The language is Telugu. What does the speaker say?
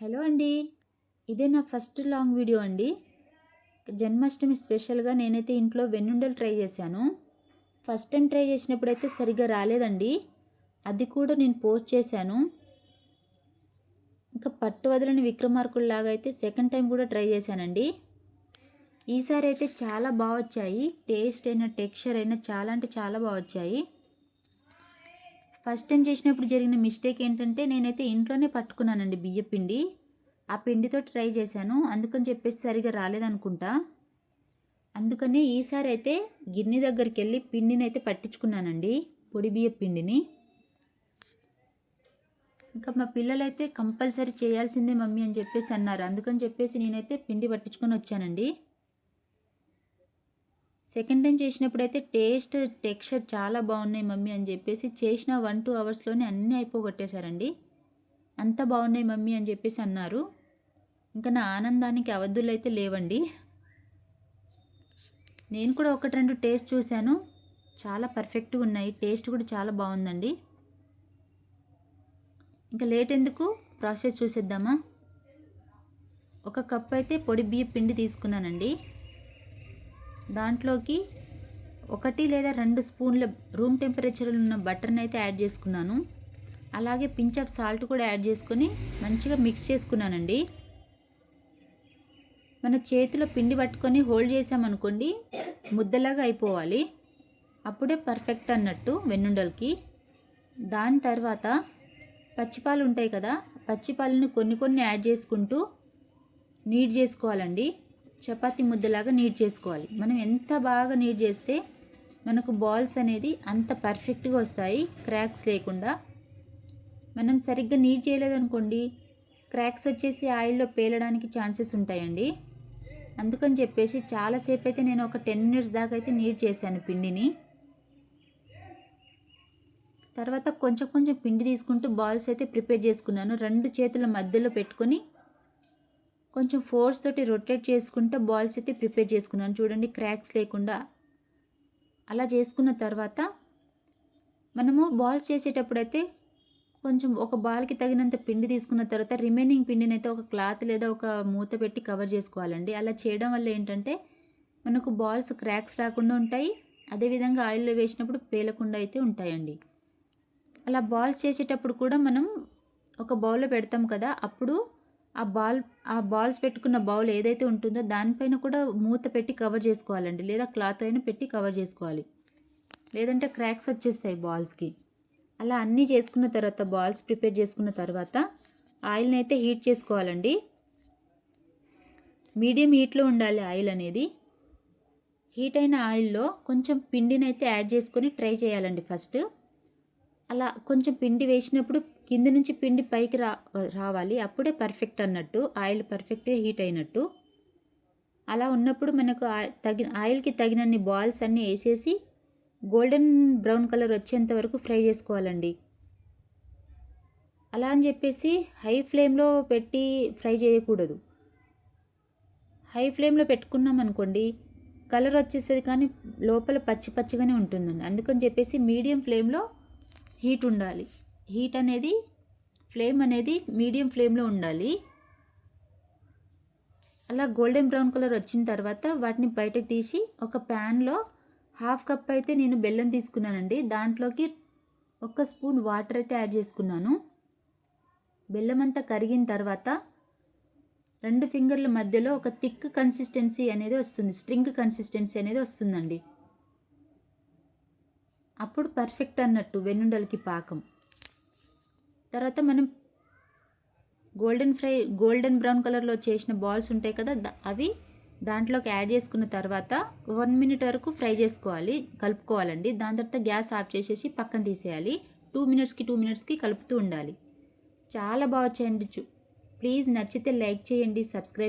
హలో అండి. ఇదే నా ఫస్ట్ లాంగ్ వీడియో అండి. జన్మాష్టమి స్పెషల్గా నేనైతే ఇంట్లో వెన్నుండలు ట్రై చేశాను. ఫస్ట్ టైం ట్రై చేసినప్పుడైతే సరిగ్గా రాలేదండి. అది కూడా నేను పోస్ట్ చేశాను. ఇంకా పట్టు వదలని విక్రమార్కుల్లాగా అయితే సెకండ్ టైం కూడా ట్రై చేశానండి. ఈసారి అయితే చాలా బాగా వచ్చాయి. టేస్ట్ అయినా టెక్స్చర్ అయినా చాలా అంటే చాలా బాగా వచ్చాయి. ఫస్ట్ టైం చేసినప్పుడు జరిగిన మిస్టేక్ ఏంటంటే నేనైతే ఇంట్లోనే పట్టుకున్నానండి బియ్య పిండి. ఆ పిండితో ట్రై చేశాను. అందుకని చెప్పేసి సరిగా రాలేదనుకుంటా. అందుకని ఈసారి అయితే గిన్నె దగ్గరికి వెళ్ళి పిండిని అయితే పట్టించుకున్నానండి పొడి బియ్య పిండిని. ఇంకా మా పిల్లలైతే కంపల్సరీ చేయాల్సిందే మమ్మీ అని చెప్పేసి అన్నారు. అందుకని చెప్పేసి నేనైతే పిండి పట్టించుకొని వచ్చానండి. సెకండ్ టైం చేసినప్పుడు అయితే టేస్ట్ టెక్స్చర్ చాలా బాగున్నాయి మమ్మీ అని చెప్పేసి చేసిన వన్ టూ అవర్స్లోనే అన్నీ అయిపోగొట్టేశారండి. అంత బాగున్నాయి మమ్మీ అని చెప్పేసి అన్నారు. ఇంకా నా ఆనందానికి అవధులు అయితే లేవండి. నేను కూడా ఒకటి రెండు టేస్ట్ చూశాను. చాలా పర్ఫెక్ట్గా ఉన్నాయి. టేస్ట్ కూడా చాలా బాగుందండి. ఇంకా లేట్ ఎందుకు? ప్రాసెస్ చూసేద్దామా? ఒక కప్ అయితే పొడి బియ్య పిండి తీసుకున్నానండి. దాంట్లోకి ఒకటి లేదా రెండు స్పూన్ల రూమ్ టెంపరేచర్లో ఉన్న బటర్ని అయితే యాడ్ చేసుకున్నాను. అలాగే పించ్ ఆఫ్ సాల్ట్ కూడా యాడ్ చేసుకొని మంచిగా మిక్స్ చేసుకున్నానండి. మన చేతిలో పిండి పట్టుకొని హోల్డ్ చేసామనుకోండి ముద్దలాగా అయిపోవాలి. అప్పుడే పర్ఫెక్ట్ అన్నట్టు వెన్నుండలకి. దాని తర్వాత పచ్చిపాలు ఉంటాయి కదా పచ్చిపాలను కొన్ని కొన్ని యాడ్ చేసుకుంటూ నీట్ చేసుకోవాలండి. చపాతి ముద్దలాగా నీట్ చేసుకోవాలి. మనం ఎంత బాగా నీట్ చేస్తే మనకు బాల్స్ అనేది అంత పర్ఫెక్ట్గా వస్తాయి క్రాక్స్ లేకుండా. మనం సరిగ్గా నీట్ చేయలేదనుకోండి క్రాక్స్ వచ్చేసి ఆయిల్లో పేలడానికి ఛాన్సెస్ ఉంటాయండి. అందుకని చెప్పేసి చాలాసేపు అయితే నేను ఒక టెన్ మినిట్స్ దాకా అయితే నీట్ చేశాను పిండిని. తర్వాత కొంచెం కొంచెం పిండి తీసుకుంటూ బాల్స్ అయితే ప్రిపేర్ చేసుకున్నాను. రెండు చేతుల మధ్యలో పెట్టుకొని కొంచెం ఫోర్స్ తోటి రొటేట్ చేసుకుంటూ బాల్స్ అయితే ప్రిపేర్ చేసుకున్నాను. చూడండి క్రాక్స్ లేకుండా. అలా చేసుకున్న తర్వాత మనము బాల్స్ చేసేటప్పుడు అయితే కొంచెం ఒక బాల్కి తగినంత పిండి తీసుకున్న తర్వాత రిమైనింగ్ పిండిని అయితే ఒక క్లాత్ లేదా ఒక మూత పెట్టి కవర్ చేసుకోవాలండి. అలా చేయడం వల్ల ఏంటంటే మనకు బాల్స్ క్రాక్స్ రాకుండా ఉంటాయి. అదేవిధంగా ఆయిల్లో వేసినప్పుడు పేలకుండా అయితే ఉంటాయండి. అలా బాల్స్ చేసేటప్పుడు కూడా మనం ఒక బౌల్లో పెడతాం కదా అప్పుడు ఆ బాల్ ఆ బాల్స్ పెట్టుకున్న బౌల్ ఏదైతే ఉంటుందో దానిపైన కూడా మూత పెట్టి కవర్ చేసుకోవాలండి. లేదా క్లాత్ అయినా పెట్టి కవర్ చేసుకోవాలి. లేదంటే క్రాక్స్ వచ్చేస్తాయి బాల్స్కి. అలా అన్నీ చేసుకున్న తర్వాత బాల్స్ ప్రిపేర్ చేసుకున్న తర్వాత ఆయిల్ని అయితే హీట్ చేసుకోవాలండి. మీడియం హీట్లో ఉండాలి ఆయిల్ అనేది. హీట్ అయిన ఆయిల్లో కొంచెం పిండిని అయితే యాడ్ చేసుకొని ట్రై చేయాలండి ఫస్ట్. అలా కొంచెం పిండి వేసినప్పుడు కింద నుంచి పిండి పైకి రా రావాలి. అప్పుడే పర్ఫెక్ట్ అన్నట్టు ఆయిల్ పర్ఫెక్ట్గా హీట్ అయినట్టు. అలా ఉన్నప్పుడు మనకు తగిన ఆయిల్కి తగినన్ని బాల్స్ అన్నీ వేసేసి గోల్డెన్ బ్రౌన్ కలర్ వచ్చేంత వరకు ఫ్రై చేసుకోవాలండి. అలా అని చెప్పేసి హై ఫ్లేమ్లో పెట్టి ఫ్రై చేయకూడదు. హై ఫ్లేమ్లో పెట్టుకున్నాం అనుకోండి కలర్ వచ్చేస్తుంది కానీ లోపల పచ్చి పచ్చిగానే ఉంటుందండి. అందుకని చెప్పేసి మీడియం ఫ్లేమ్లో హీట్ ఉండాలి. హీట్ అనేది ఫ్లేమ్ అనేది మీడియం ఫ్లేమ్లో ఉండాలి. అలా గోల్డెన్ బ్రౌన్ కలర్ వచ్చిన తర్వాత వాటిని బయటకు తీసి ఒక ప్యాన్లో హాఫ్ కప్ అయితే నేను బెల్లం తీసుకున్నానండి. దాంట్లోకి ఒక స్పూన్ వాటర్ అయితే యాడ్ చేసుకున్నాను. బెల్లం అంతా కరిగిన తర్వాత రెండు ఫింగర్ల మధ్యలో ఒక థిక్ కన్సిస్టెన్సీ అనేది వస్తుంది. స్ట్రింగ్ కన్సిస్టెన్సీ అనేది వస్తుందండి. అప్పుడు పర్ఫెక్ట్ అన్నట్టు వెన్నుండలకి పాకం. తర్వాత మనం గోల్డెన్ ఫ్రై గోల్డెన్ బ్రౌన్ కలర్లో చేసిన బాల్స్ ఉంటాయి కదా అవి దాంట్లోకి యాడ్ చేసుకున్న తర్వాత వన్ మినిట్ వరకు ఫ్రై చేసుకోవాలి కలుపుకోవాలండి. దాని తర్వాత గ్యాస్ ఆఫ్ చేసేసి పక్కన తీసేయాలి. టూ మినిట్స్కి టూ మినిట్స్కి కలుపుతూ ఉండాలి. చాలా బాగా వచ్చాయండి ప్లీజ్ నచ్చితే లైక్ చేయండి సబ్స్క్రైబ్